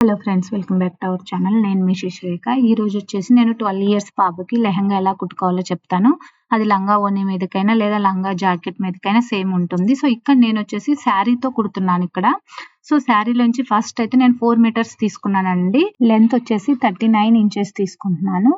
Hello friends welcome back to our channel నేను మీ శిశురేఖ ఈ రోజు వచ్చేసి నేను ట్వెల్వ్ ఇయర్స్ పాపకి లెహంగా ఎలా కుట్టుకోవాలో చెప్తాను. అది లంగా ఓని మీదకైనా లేదా లంగా జాకెట్ మీదకైనా సేమ్ ఉంటుంది. సో ఇక్కడ నేను వచ్చేసి శారీతో కుడుతున్నాను ఇక్కడ. సో శారీలోంచి ఫస్ట్ అయితే నేను ఫోర్ మీటర్స్ తీసుకున్నానండి. లెంత్ వచ్చేసి థర్టీ నైన్ ఇంచెస్ తీసుకుంటున్నాను.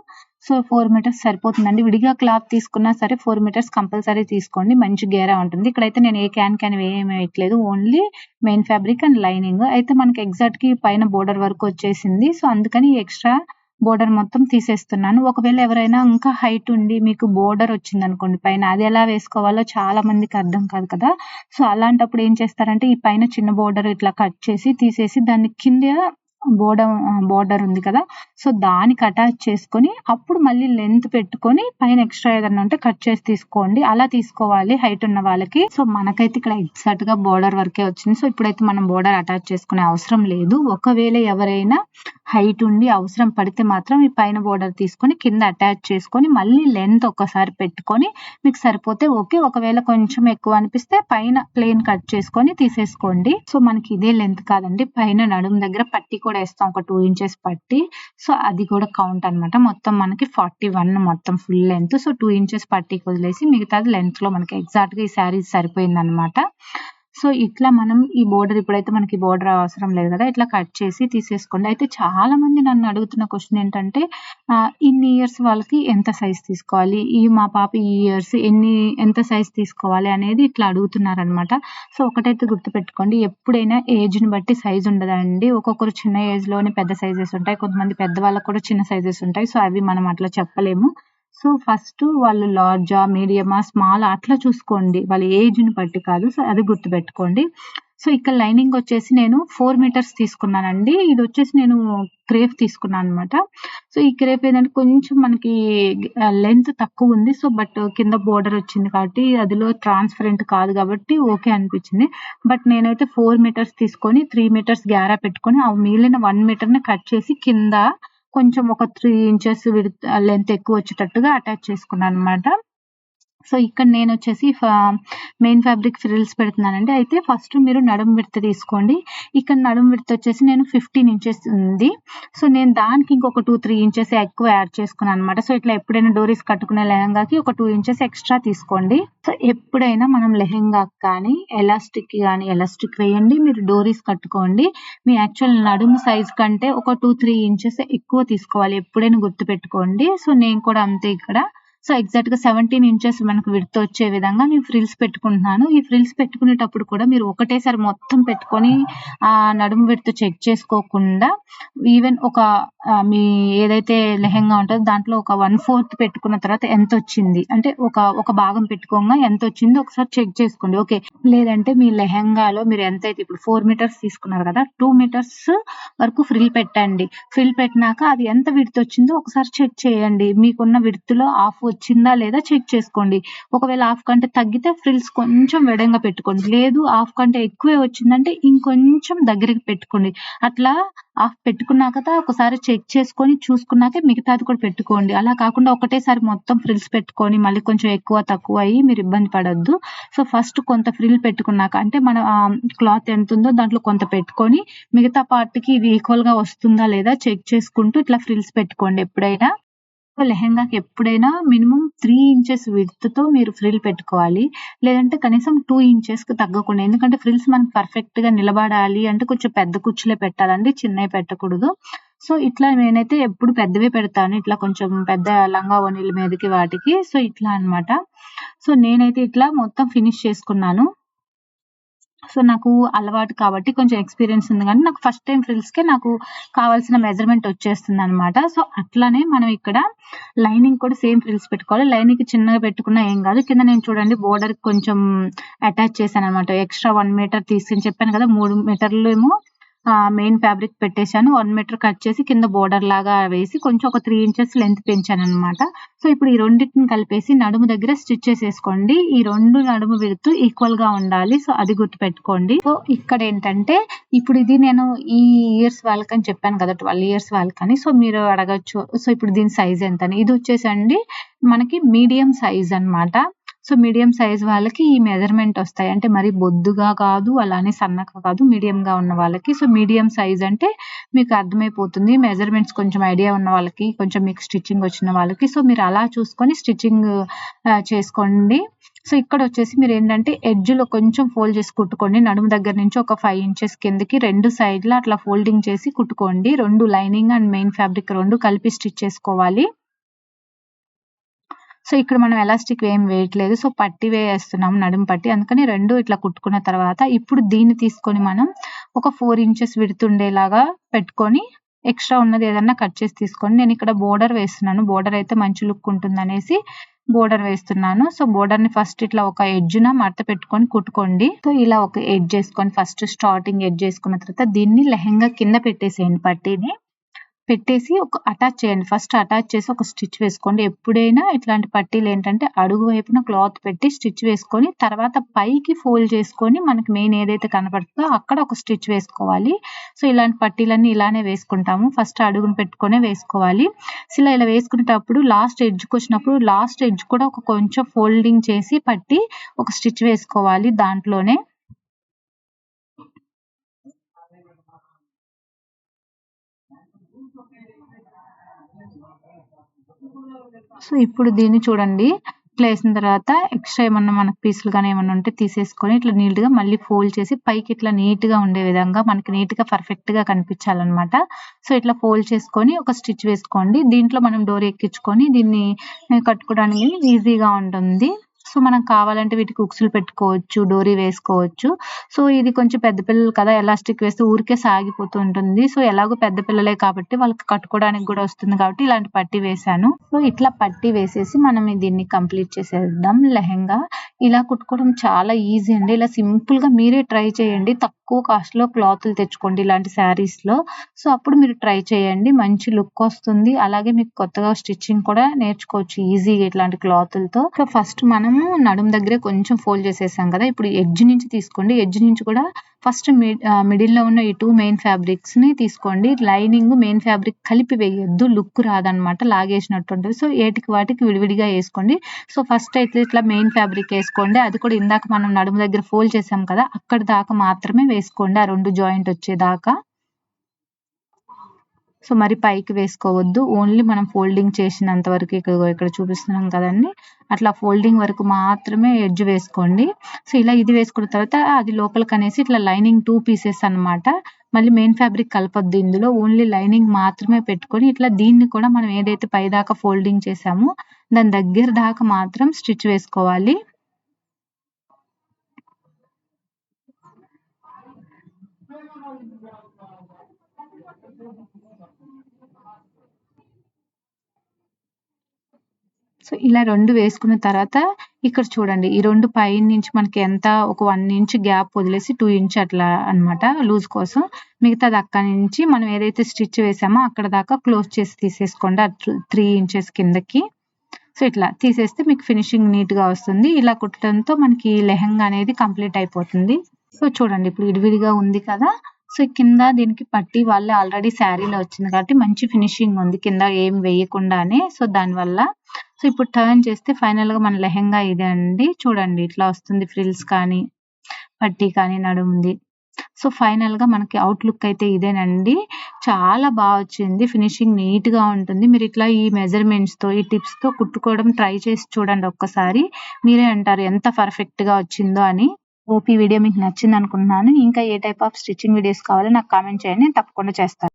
సో ఫోర్ మీటర్స్ సరిపోతుందండి. విడిగా క్లాత్ తీసుకున్నా సరే ఫోర్ మీటర్స్ కంపల్సరీ తీసుకోండి. మంచి గేరా ఉంటుంది. ఇక్కడైతే నేను ఏ క్యాన్ క్యాన్ ఏమీ వేయట్లేదు. Only main fabric and lining. అయితే మనకి ఎగ్జాక్ట్కి పైన బోర్డర్ వరకు వచ్చేసింది. సో అందుకని ఎక్స్ట్రా బోర్డర్ మొత్తం తీసేస్తున్నాను. ఒకవేళ ఎవరైనా ఇంకా హైట్ ఉండి మీకు బోర్డర్ వచ్చింది అనుకోండి పైన అది ఎలా వేసుకోవాలో చాలా మందికి అర్థం కాదు కదా. సో అలాంటప్పుడు ఏం చేస్తారంటే ఈ పైన చిన్న బోర్డర్ ఇట్లా కట్ చేసి తీసేసి దాన్ని కింద బోర్డర్ బోర్డర్ ఉంది కదా. సో దానికి అటాచ్ చేసుకొని అప్పుడు మళ్ళీ లెంత్ పెట్టుకొని పైన ఎక్స్ట్రా ఏదన్నా ఉంటే కట్ చేసి తీసుకోండి. అలా తీసుకోవాలి హైట్ ఉన్న వాళ్ళకి. సో మనకైతే ఇక్కడ ఎగ్జాక్ట్గా బోర్డర్ వరకే వచ్చింది. సో ఇప్పుడైతే మనం బోర్డర్ అటాచ్ చేసుకునే అవసరం లేదు. ఒకవేళ ఎవరైనా హైట్ ఉండి అవసరం పడితే మాత్రం ఈ పైన బోర్డర్ తీసుకొని కింద అటాచ్ చేసుకొని మళ్ళీ లెంత్ ఒకసారి పెట్టుకొని మీకు సరిపోతే ఓకే. ఒకవేళ కొంచెం ఎక్కువ అనిపిస్తే పైన ప్లేన్ కట్ చేసుకొని తీసేసుకోండి. సో మనకి ఇదే లెంత్ కాదండి. పైన నడుము దగ్గర పట్టి కూడా వేస్తాం. ఒక టూ ఇంచెస్ పట్టి. సో అది కూడా కౌంట్ అన్నమాట. మొత్తం మనకి ఫార్టీ వన్ మొత్తం full length so two inches పట్టీకి వదిలేసి మిగతాది లెంత్లో మనకి ఎగ్జాక్ట్గా ఈ శారీ సరిపోయింది అనమాట సో ఇట్లా మనం ఈ బోర్డర్ ఇప్పుడైతే మనకి బోర్డర్ అవసరం లేదు కదా ఇట్లా కట్ చేసి తీసేసుకోండి. అయితే చాలా మంది నన్ను అడుగుతున్న క్వశ్చన్ ఏంటంటే ఇన్ని ఇయర్స్ వాళ్ళకి ఎంత సైజ్ తీసుకోవాలి? ఈ మా పాప ఈ ఇయర్స్ ఎన్ని ఎంత సైజ్ తీసుకోవాలి అనేది ఇట్లా అడుగుతున్నారనమాట సో ఒకటైతే గుర్తుపెట్టుకోండి ఎప్పుడైనా ఏజ్ని బట్టి సైజ్ ఉండదండి ఒక్కొక్కరు చిన్న ఏజ్లోనే పెద్ద సైజెస్ ఉంటాయి కొంతమంది పెద్ద వాళ్ళకి కూడా చిన్న సైజెస్ ఉంటాయి. సో అవి మనం అట్లా చెప్పలేము. సో ఫస్ట్ వాళ్ళు లార్జా మీడియమా స్మాల్ అట్లా చూసుకోండి. వాళ్ళ ఏజ్ని బట్టి కాదు. సో అది గుర్తుపెట్టుకోండి. సో ఇక్కడ లైనింగ్ వచ్చేసి నేను ఫోర్ మీటర్స్ తీసుకున్నానండి. ఇది వచ్చేసి నేను క్రేప్ తీసుకున్నాను అనమాట సో ఈ క్రేప్ ఏంటంటే కొంచెం మనకి లెంత్ తక్కువ ఉంది. సో బట్ కింద బోర్డర్ వచ్చింది కాబట్టి అదిలో ట్రాన్స్పరెంట్ కాదు కాబట్టి ఓకే అనిపించింది. బట్ నేనైతే ఫోర్ మీటర్స్ తీసుకొని త్రీ మీటర్స్ గ్యారా పెట్టుకొని ఆ మిగిలిన వన్ మీటర్ని కట్ చేసి కింద కొంచెం ఒక త్రీ ఇంచెస్ లెంత్ ఎక్కువ వచ్చేటట్టుగా అటాచ్ చేసుకున్నాను అనమాట సో ఇక్కడ నేను వచ్చేసి మెయిన్ ఫ్యాబ్రిక్ ఫ్రిల్స్ పెడుతున్నానండి. అయితే ఫస్ట్ మీరు నడుం విడత తీసుకోండి. ఇక్కడ నడుం విడత వచ్చేసి నేను ఫిఫ్టీన్ ఇంచెస్ ఉంది. సో నేను దానికి ఇంకొక టూ త్రీ ఇంచెస్ ఎక్కువ యాడ్ చేసుకున్నాను అనమాట సో ఇట్లా ఎప్పుడైనా డోరీస్ కట్టుకునే లెహంగాకి ఒక టూ ఇంచెస్ ఎక్స్ట్రా తీసుకోండి. సో ఎప్పుడైనా మనం లెహంగా కానీ ఎలాస్టిక్ కానీ ఎలాస్టిక్ వేయండి. మీరు డోరీస్ కట్టుకోండి. మీ యాక్చువల్ నడుము సైజ్ కంటే ఒక టూ త్రీ ఇంచెస్ ఎక్కువ తీసుకోవాలి. ఎప్పుడైనా గుర్తుపెట్టుకోండి. సో నేను కూడా అంతే ఇక్కడ సో ఎగ్జాక్ట్గా సెవెంటీన్ ఇంచెస్ మనకు విడత వచ్చే విధంగా నేను ఫ్రిల్స్ పెట్టుకుంటున్నాను. ఈ ఫ్రిల్స్ పెట్టుకునేటప్పుడు కూడా మీరు ఒకటేసారి మొత్తం పెట్టుకొని ఆ నడుము విడత చెక్ చేసుకోకుండా ఈవెన్ ఒక మీ ఏదైతే లెహెంగా ఉంటుందో దాంట్లో ఒక వన్ ఫోర్త్ పెట్టుకున్న తర్వాత ఎంత వచ్చింది? అంటే ఒక ఒక భాగం పెట్టుకోగా ఎంత వచ్చిందో ఒకసారి చెక్ చేసుకోండి. ఓకే లేదంటే మీ లెహెంగాలో మీరు ఎంత అయితే ఇప్పుడు ఫోర్ మీటర్స్ తీసుకున్నారు కదా టూ మీటర్స్ వరకు ఫ్రిల్ పెట్టండి. ఫ్రిల్ పెట్టినాక అది ఎంత విడత వచ్చిందో ఒకసారి చెక్ చేయండి. మీకున్న విడుతులో ఆఫ్ వచ్చిందా లేదా చెక్ చేసుకోండి. ఒకవేళ హాఫ్ కంటే తగ్గితే ఫ్రిల్స్ కొంచెం వెడంగా పెట్టుకోండి. లేదు హాఫ్ కంటే ఎక్కువే వచ్చిందంటే ఇంకొంచెం దగ్గరికి పెట్టుకోండి. అట్లా హాఫ్ పెట్టుకున్నాక ఒకసారి చెక్ చేసుకొని చూసుకున్నాకే మిగతాది కూడా పెట్టుకోండి. అలా కాకుండా ఒకటేసారి మొత్తం ఫ్రిల్స్ పెట్టుకొని మళ్ళీ కొంచెం ఎక్కువ తక్కువ అయ్యి మీరు ఇబ్బంది పడొద్దు. సో ఫస్ట్ కొంత ఫ్రిల్ పెట్టుకున్నాక అంటే మన క్లాత్ ఎంత ఉందో దాంట్లో కొంత పెట్టుకొని మిగతా పార్ట్కి ఇది ఈక్వల్గా వస్తుందా లేదా చెక్ చేసుకుంటూ ఇట్లా ఫ్రిల్స్ పెట్టుకోండి ఎప్పుడైనా. లెహెంగాకి ఎప్పుడైనా మినిమం త్రీ ఇంచెస్ విడ్త్తో మీరు ఫ్రిల్ పెట్టుకోవాలి. లేదంటే కనీసం టూ ఇంచెస్కి తగ్గకుండా ఎందుకంటే ఫ్రిల్స్ మనకి పర్ఫెక్ట్గా నిలబడాలి అంటే కొంచెం పెద్ద కుచ్చులే పెట్టాలండి చిన్నవి పెట్టకూడదు. సో ఇట్లా నేనైతే ఎప్పుడు పెద్దవే పెడతాను. ఇట్లా కొంచెం పెద్ద లంగా ఓణీల మీదకి వాటికి. సో ఇట్లా అన్నమాట. సో నేనైతే ఇట్లా మొత్తం ఫినిష్ చేసుకున్నాను. సో నాకు అలవాటు కాబట్టి కొంచెం ఎక్స్పీరియన్స్ ఉంది కానీ నాకు ఫస్ట్ టైం ఫ్రిల్స్కే నాకు కావాల్సిన మెజర్మెంట్ వచ్చేస్తుంది అనమాట సో అట్లానే మనం ఇక్కడ లైనింగ్ కూడా సేమ్ ఫ్రిల్స్ పెట్టుకోవాలి. లైనింగ్ చిన్నగా పెట్టుకున్నా ఏం కాదు. కింద నేను చూడండి బోర్డర్ కొంచెం అటాచ్ చేశాను అనమాట ఎక్స్ట్రా వన్ మీటర్ తీసుకుని చెప్పాను కదా మూడు మీటర్లు ఏమో మెయిన్ ఫ్యాబ్రిక్ పెట్టేశాను. వన్ మీటర్ కట్ చేసి కింద బోర్డర్ లాగా వేసి కొంచెం ఒక త్రీ ఇంచెస్ లెంత్ పెంచాను అనమాట సో ఇప్పుడు ఈ రెండింటిని కలిపేసి నడుము దగ్గర స్టిచ్ చేసేసుకోండి. ఈ రెండు నడుము విడుతూ ఈక్వల్గా ఉండాలి. సో అది గుర్తుపెట్టుకోండి. సో ఇక్కడ ఏంటంటే ఇప్పుడు ఇది నేను ఈ ఇయర్స్ వాళ్ళకని చెప్పాను కదా ట్వెల్వ్ ఇయర్స్ వాళ్ళకని సో మీరు అడగచ్చు. సో ఇప్పుడు దీని సైజ్ ఎంత అని ఇది వచ్చేసండి మనకి మీడియం సైజ్ అన్నమాట. సో మీడియం సైజ్ వాళ్ళకి ఈ మెజర్మెంట్ వస్తాయి. అంటే మరి బొద్దుగా కాదు అలానే సన్నగా కాదు మీడియంగా ఉన్న వాళ్ళకి. సో మీడియం సైజ్ అంటే మీకు అర్థమైపోతుంది. మెజర్మెంట్స్ కొంచెం ఐడియా ఉన్న వాళ్ళకి కొంచెం మీకు స్టిచ్చింగ్ వచ్చిన వాళ్ళకి. సో మీరు అలా చూసుకొని స్టిచ్చింగ్ చేసుకోండి. సో ఇక్కడ వచ్చేసి మీరు ఏంటంటే ఎడ్జ్లో కొంచెం ఫోల్డ్ చేసి కుట్టుకోండి. నడుము దగ్గర నుంచి ఒక ఫైవ్ ఇంచెస్ కిందకి రెండు సైడ్లు అట్లా ఫోల్డింగ్ చేసి కుట్టుకోండి. రెండు లైనింగ్ అండ్ మెయిన్ ఫ్యాబ్రిక్ రెండు కలిపి స్టిచ్ చేసుకోవాలి. సో ఇక్కడ మనం ఎలాస్టిక్ ఏం వేయట్లేదు. సో పట్టి వేస్తున్నాం నడుము పట్టి. అందుకని రెండు ఇట్లా కుట్టుకున్న తర్వాత ఇప్పుడు దీన్ని తీసుకొని మనం ఒక ఫోర్ ఇంచెస్ విడుతుండేలాగా పెట్టుకొని ఎక్స్ట్రా ఉన్నది ఏదన్నా కట్ చేసి తీసుకొని నేను ఇక్కడ బోర్డర్ వేస్తున్నాను. బోర్డర్ అయితే మంచి లుక్ ఉంటుంది అనేసి బోర్డర్ వేస్తున్నాను. సో బోర్డర్ని ఫస్ట్ ఇట్లా ఒక ఎడ్జ్న మడత పెట్టుకొని కుట్టుకోండి. సో ఇలా ఒక ఎడ్జ్ చేసుకొని ఫస్ట్ స్టార్టింగ్ ఎడ్జ్ చేసుకున్న తర్వాత దీన్ని లెహంగా కింద పెట్టేసేయండి పట్టీని. పెట్టేసి ఒక అటాచ్ చేయండి. ఫస్ట్ అటాచ్ చేసి ఒక స్టిచ్ వేసుకోండి. ఎప్పుడైనా ఇట్లాంటి పట్టీలు ఏంటంటే అడుగు వైపున క్లాత్ పెట్టి స్టిచ్ వేసుకొని తర్వాత పైకి ఫోల్డ్ చేసుకొని మనకి మెయిన్ ఏదైతే కనపడుతుందో అక్కడ ఒక స్టిచ్ వేసుకోవాలి. సో ఇలాంటి పట్టీలన్నీ ఇలానే వేసుకుంటాము. ఫస్ట్ అడుగును పెట్టుకునే వేసుకోవాలి. సో ఇలా ఇలా వేసుకునేటప్పుడు లాస్ట్ ఎడ్జ్కి వచ్చినప్పుడు లాస్ట్ ఎడ్జ్ కూడా ఒక కొంచెం ఫోల్డింగ్ చేసి పట్టి ఒక స్టిచ్ వేసుకోవాలి దాంట్లోనే. సో ఇప్పుడు దీన్ని చూడండి. ఇట్లా వేసిన తర్వాత ఎక్స్ట్రా ఏమన్నా మనకు పీసులు కానీ ఏమన్నా ఉంటే తీసేసుకొని ఇట్లా నీట్గా మళ్ళీ ఫోల్డ్ చేసి పైకి ఇట్లా నీట్గా ఉండే విధంగా మనకి నీట్గా పర్ఫెక్ట్గా కనిపించాలన్నమాట. సో ఇట్లా ఫోల్డ్ చేసుకొని ఒక స్టిచ్ వేసుకోండి. దీంట్లో మనం డోర్ ఎక్కించుకొని దీన్ని కట్టుకోవడానికి ఈజీగా ఉంటుంది. సో మనం కావాలంటే వీటికి ఉక్సులు పెట్టుకోవచ్చు డోరీ వేసుకోవచ్చు. సో ఇది కొంచెం పెద్ద పిల్లలు కదా ఎలాస్టిక్ వేస్తే ఊరికే సాగిపోతూ ఉంటుంది. సో ఎలాగో పెద్ద పిల్లలే కాబట్టి వాళ్ళకి కట్టుకోవడానికి కూడా వస్తుంది కాబట్టి ఇలాంటి పట్టి వేసాను సో ఇట్లా పట్టి వేసేసి మనం దీన్ని కంప్లీట్ చేసేద్దాం లెహెంగా. ఇలా కుట్టుకోవడం చాలా ఈజీ అండి. ఇలా సింపుల్గా మీరే ట్రై చేయండి. తక్కువ కాస్ట్లో క్లాత్లు తెచ్చుకోండి ఇలాంటి శారీస్లో సో అప్పుడు మీరు ట్రై చేయండి. మంచి లుక్ వస్తుంది. అలాగే మీకు కొత్తగా స్టిచ్చింగ్ కూడా నేర్చుకోవచ్చు ఈజీగా ఇట్లాంటి క్లాతులతో. సో ఫస్ట్ మనము నడుము దగ్గరే కొంచెం ఫోల్డ్ చేసేసాం కదా. ఇప్పుడు ఎడ్జ్ నుంచి తీసుకోండి. ఎడ్జ్ నుంచి కూడా ఫస్ట్ మిడిల్లో ఉన్న ఈ టూ మెయిన్ ఫ్యాబ్రిక్స్ని తీసుకోండి. లైనింగ్ మెయిన్ ఫ్యాబ్రిక్ కలిపి వేయొద్దు. లుక్ రాదనమాట. లాగేసినట్టు ఉంటుంది. సో ఏటికి వాటికి విడివిడిగా వేసుకోండి. సో ఫస్ట్ అయితే ఇట్లా మెయిన్ ఫ్యాబ్రిక్ వేసుకోండి. అది కూడా ఇందాక మనం నడుము దగ్గర ఫోల్డ్ చేసాం కదా. అక్కడ దాకా మాత్రమే వేసుకోండి. ఆ రెండు జాయింట్ వచ్చేదాకా. సో మరి పైకి వేసుకోవద్దు. ఓన్లీ మనం ఫోల్డింగ్ చేసినంత వరకు ఇక్కడ ఇక్కడ చూపిస్తున్నాం కదండి. అట్లా ఫోల్డింగ్ వరకు మాత్రమే ఎడ్జ్ వేసుకోండి. సో ఇలా ఇది వేసుకున్న తర్వాత అది లోపలికి అనేసి ఇట్లా లైనింగ్ టూ పీసెస్ అనమాట మళ్ళీ మెయిన్ ఫ్యాబ్రిక్ కలపద్దు ఇందులో. ఓన్లీ లైనింగ్ మాత్రమే పెట్టుకొని ఇట్లా దీన్ని కూడా మనం ఏదైతే పై దాకా ఫోల్డింగ్ చేసామో దాని దగ్గర దాకా మాత్రం స్టిచ్ వేసుకోవాలి. సో ఇలా రెండు వేసుకున్న తర్వాత ఇక్కడ చూడండి ఈ రెండు పై నుంచి మనకి ఎంత ఒక వన్ ఇంచ్ గ్యాప్ వదిలేసి టూ ఇంచ్ అట్లా అనమాట లూజ్ కోసం. మిగతాది అక్కడి నుంచి మనం ఏదైతే స్టిచ్ వేసామో అక్కడ దాకా క్లోజ్ చేసి తీసేసుకోండి త్రీ ఇంచెస్ కిందకి. సో ఇట్లా తీసేస్తే మీకు ఫినిషింగ్ నీట్గా వస్తుంది. ఇలా కుట్టడంతో మనకి లెహంగా అనేది కంప్లీట్ అయిపోతుంది. సో చూడండి ఇప్పుడు విడివిడిగా ఉంది కదా సో కింద దీనికి పట్టి వాళ్ళే ఆల్రెడీ శారీలో వచ్చింది కాబట్టి మంచి ఫినిషింగ్ ఉంది. కింద ఏం వేయకుండానే. సో దానివల్ల సో ఇప్పుడు టర్న్ చేస్తే ఫైనల్గా మన లెహెంగా ఇదే అండి. చూడండి ఇట్లా వస్తుంది ఫ్రిల్స్ కానీ పట్టి కానీ నడుముంది. సో ఫైనల్గా మనకి అవుట్ లుక్ అయితే ఇదేనండి. చాలా బాగా వచ్చింది. ఫినిషింగ్ నీట్గా ఉంటుంది. మీరు ఇట్లా ఈ మెజర్మెంట్స్తో ఈ టిప్స్తో కుట్టుకోవడం ట్రై చేసి చూడండి ఒక్కసారి. మీరే అంటారు ఎంత పర్ఫెక్ట్గా వచ్చిందో అని. ఓపీ వీడియో మీకు నచ్చింది అనుకుంటున్నాను ఇంకా ఏ టైప్ ఆఫ్ స్టిచ్చింగ్ వీడియోస్ కావాలో నాకు కామెంట్ చేయండి. నేను తప్పకుండా చేస్తాను.